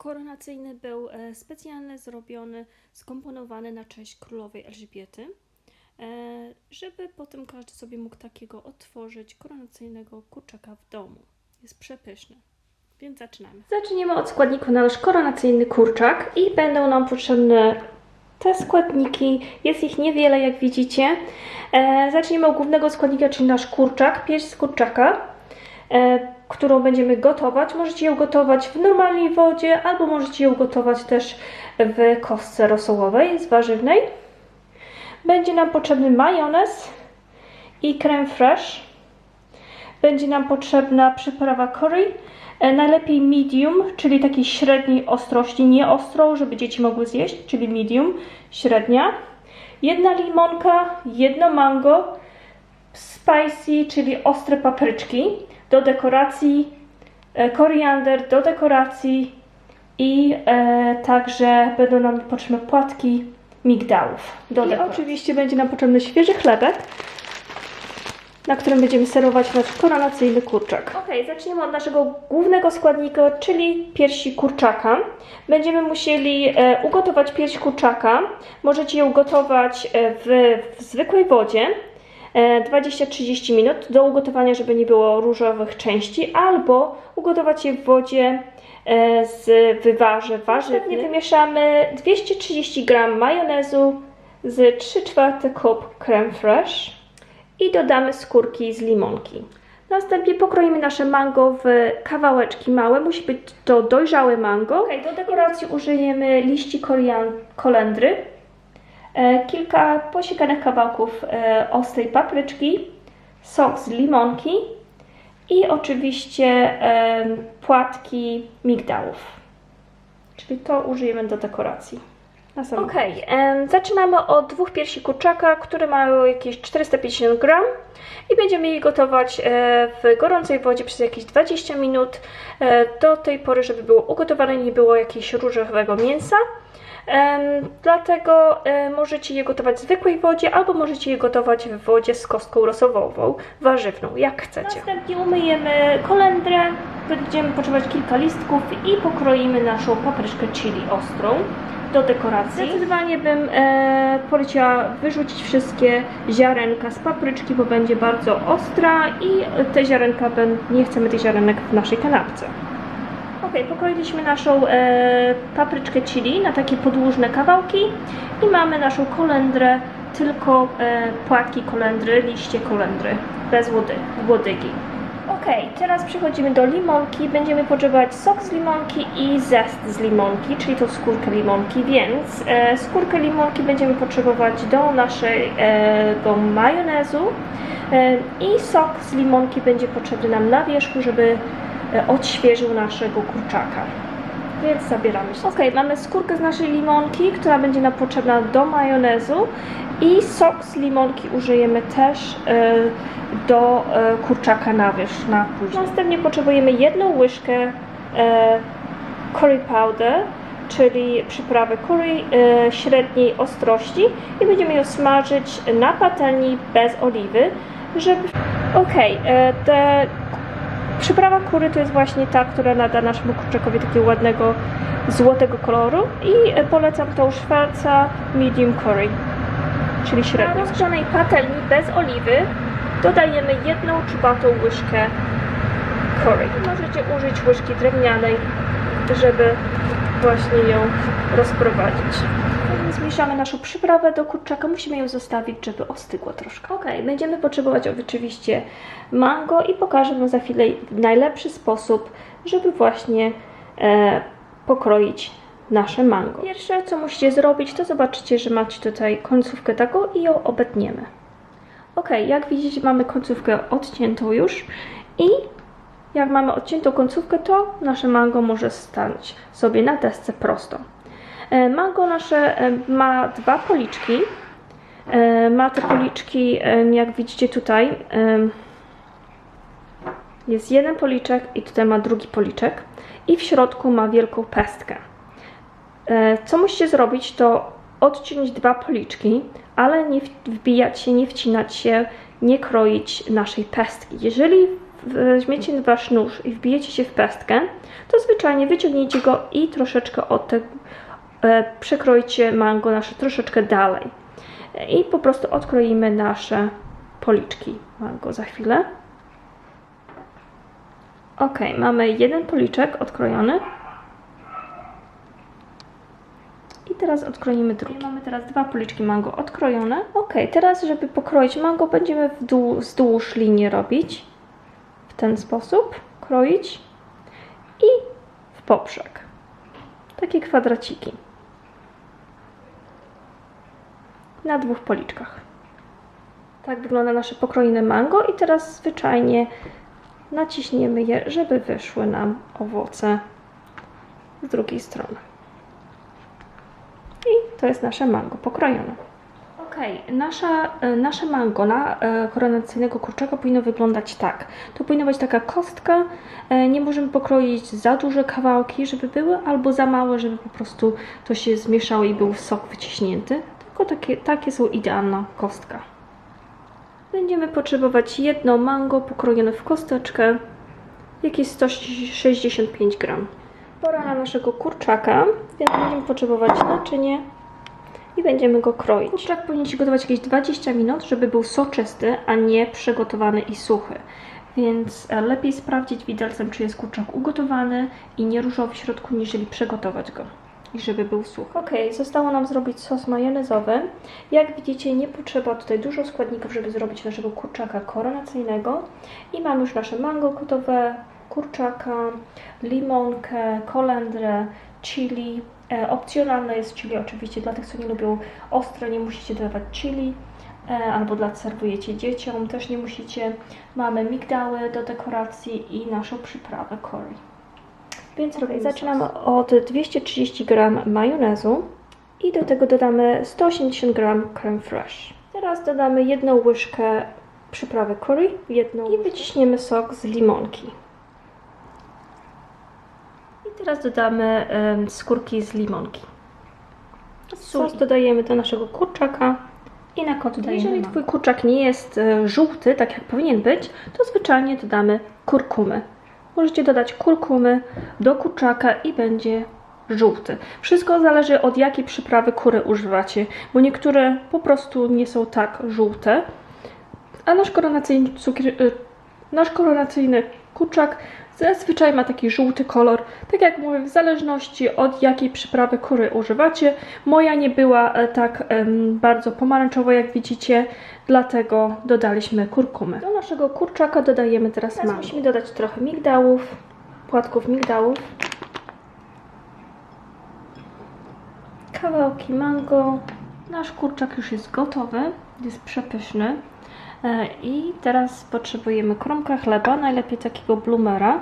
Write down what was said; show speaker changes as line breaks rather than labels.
koronacyjny był e, specjalnie zrobiony, skomponowany na cześć królowej Elżbiety, e, żeby potem każdy sobie mógł takiego otworzyć koronacyjnego kurczaka w domu. Jest przepyszny. Więc zaczynamy. Zaczniemy od składników na nasz koronacyjny kurczak i będą nam potrzebne te składniki. Jest ich niewiele, jak widzicie. E, zaczniemy od głównego składnika, czyli nasz kurczak, pierś z kurczaka, którą będziemy gotować. Możecie ją gotować w normalnej wodzie, albo możecie ją gotować też w kostce rosołowej z warzywnej. Będzie nam potrzebny majonez i creme fraiche. Będzie nam potrzebna przyprawa curry, e, najlepiej medium, czyli takiej średniej ostrości, nie ostrą, żeby dzieci mogły zjeść, czyli medium, średnia. Jedna limonka, jedno mango, spicy, czyli ostre papryczki do dekoracji, e, koriander do dekoracji i e, także będą nam potrzebne płatki migdałów do I dekoracji. oczywiście będzie nam potrzebny świeży chlebek, na którym będziemy serwować nasz koronacyjny kurczak. Ok, zaczniemy od naszego głównego składnika, czyli piersi kurczaka. Będziemy musieli e, ugotować pierś kurczaka. Możecie ją gotować w, w zwykłej wodzie. E, 20-30 minut do ugotowania, żeby nie było różowych części, albo ugotować je w wodzie e, z wywarze warzywnych. Wymieszamy 230 g majonezu z 3 czwarte kup creme fraiche i dodamy skórki z limonki. Następnie pokroimy nasze mango w kawałeczki małe. Musi być to dojrzałe mango. Okay, do dekoracji użyjemy liści kolendry, e, kilka posiekanych kawałków e, ostrej papryczki, sok z limonki i oczywiście e, płatki migdałów. Czyli to użyjemy do dekoracji. Ok, zaczynamy od dwóch piersi kurczaka, które mają jakieś 450 gram i będziemy je gotować e, w gorącej wodzie przez jakieś 20 minut e, do tej pory, żeby było ugotowane, nie było jakiegoś różowego mięsa. Dlatego e, możecie je gotować w zwykłej wodzie albo możecie je gotować w wodzie z kostką rosową, warzywną, jak chcecie. Następnie umyjemy kolendrę, będziemy potrzebować kilka listków i pokroimy naszą papryczkę chili ostrą do dekoracji. Zdecydowanie bym e, poleciła wyrzucić wszystkie ziarenka z papryczki, bo będzie bardzo ostra i te ziarenka, ben- nie chcemy tych ziarenek w naszej kanapce. Ok, pokroiliśmy naszą e, papryczkę chili na takie podłużne kawałki i mamy naszą kolendrę, tylko e, płatki kolendry, liście kolendry, bez łody, łodygi. Ok, teraz przechodzimy do limonki. Będziemy potrzebować sok z limonki i zest z limonki, czyli tą skórkę limonki, więc e, skórkę limonki będziemy potrzebować do naszego majonezu e, i sok z limonki będzie potrzebny nam na wierzchu, żeby e, odświeżył naszego kurczaka. Więc zabieramy się. Ok, mamy skórkę z naszej limonki, która będzie nam potrzebna do majonezu i sok z limonki użyjemy też e, do e, kurczaka na wierzch, na później. Następnie potrzebujemy jedną łyżkę e, curry powder, czyli przyprawy curry e, średniej ostrości i będziemy ją smażyć na patelni bez oliwy, żeby... Ok, e, te Przyprawa kury to jest właśnie ta, która nada naszemu kurczakowi takiego ładnego złotego koloru i polecam tą szwarca medium curry, czyli średnią. Na rozgrzanej patelni bez oliwy dodajemy jedną czubatą łyżkę curry. Możecie użyć łyżki drewnianej, żeby właśnie ją rozprowadzić. Zmieszamy naszą przyprawę do kurczaka, musimy ją zostawić, żeby ostygło troszkę. Ok, będziemy potrzebować oczywiście mango i pokażę Wam za chwilę najlepszy sposób, żeby właśnie e, pokroić nasze mango. Pierwsze, co musicie zrobić, to zobaczycie, że macie tutaj końcówkę taką i ją obetniemy. Ok, jak widzicie, mamy końcówkę odciętą już i jak mamy odciętą końcówkę, to nasze mango może stać sobie na desce prosto. E, Mango nasze e, ma dwa policzki. E, Ma te policzki, jak widzicie tutaj, jest jeden policzek i tutaj ma drugi policzek i w środku ma wielką pestkę. Co musicie zrobić, to odciąć dwa policzki, ale nie wbijać się, nie wcinać się, nie kroić naszej pestki. Jeżeli weźmiecie wasz nóż i wbijecie się w pestkę, to zwyczajnie wyciągnijcie go i troszeczkę od tego, e, przekroicie mango nasze troszeczkę dalej. I po prostu odkroimy nasze policzki mango za chwilę. Ok, mamy jeden policzek odkrojony. I teraz odkroimy drugi. Mamy teraz dwa policzki mango odkrojone. Ok, teraz żeby pokroić mango będziemy wzdłuż linii robić. Ten sposób kroić i w poprzek. Takie kwadraciki. Na dwóch policzkach. Tak wygląda nasze pokrojone mango i teraz zwyczajnie naciśniemy je, żeby wyszły nam owoce z drugiej strony. I to jest nasze mango pokrojone. Ok, nasza, e, nasze mango na e, koronacyjnego kurczaka powinno wyglądać tak. To powinna być taka kostka. E, nie możemy pokroić za duże kawałki, żeby były, albo za małe, żeby po prostu to się zmieszało i był sok wyciśnięty. Tylko takie, takie są idealna kostka. Będziemy potrzebować jedno mango pokrojone w kosteczkę, jakieś 165 gram. Pora na naszego kurczaka, więc będziemy potrzebować naczynie i będziemy go kroić. Kurczak powinien się gotować jakieś 20 minut, żeby był soczysty, a nie przegotowany i suchy. Więc e, lepiej sprawdzić widelcem, czy jest kurczak ugotowany i nie różowy w środku, niżeli przygotować go i żeby był suchy. Ok, zostało nam zrobić sos majonezowy. Jak widzicie, nie potrzeba tutaj dużo składników, żeby zrobić naszego kurczaka koronacyjnego. I mamy już nasze mango gotowe, kurczaka, limonkę, kolendrę, chili. E, opcjonalne jest chili oczywiście dla tych, co nie lubią ostre, nie musicie dodawać chili. E, albo dla serwujecie dzieciom, też nie musicie. Mamy migdały do dekoracji i naszą przyprawę curry. Więc okay, zaczynamy od 230 g majonezu i do tego dodamy 180 g creme fraiche. Teraz dodamy jedną łyżkę przyprawy curry jedną i wyciśniemy sok z limonki. Teraz dodamy skórki z limonki. Sos dodajemy do naszego kurczaka i na końcu dajemy Jeżeli Twój kurczak nie jest e, żółty, tak jak powinien być, to zwyczajnie dodamy kurkumy. Możecie dodać kurkumy do kurczaka i będzie żółty. Wszystko zależy od jakiej przyprawy kury używacie, bo niektóre po prostu nie są tak żółte, a nasz koronacyjny, cukier, y, nasz koronacyjny kurczak zazwyczaj ma taki żółty kolor. Tak jak mówię, w zależności od jakiej przyprawy kury używacie. Moja nie była e, tak um, bardzo pomarańczowa, jak widzicie, dlatego dodaliśmy kurkumy. Do naszego kurczaka dodajemy teraz, teraz mango. Musimy dodać trochę migdałów, płatków migdałów. Kawałki mango. Nasz kurczak już jest gotowy, jest przepyszny. E, I teraz potrzebujemy kromka chleba, najlepiej takiego blumera.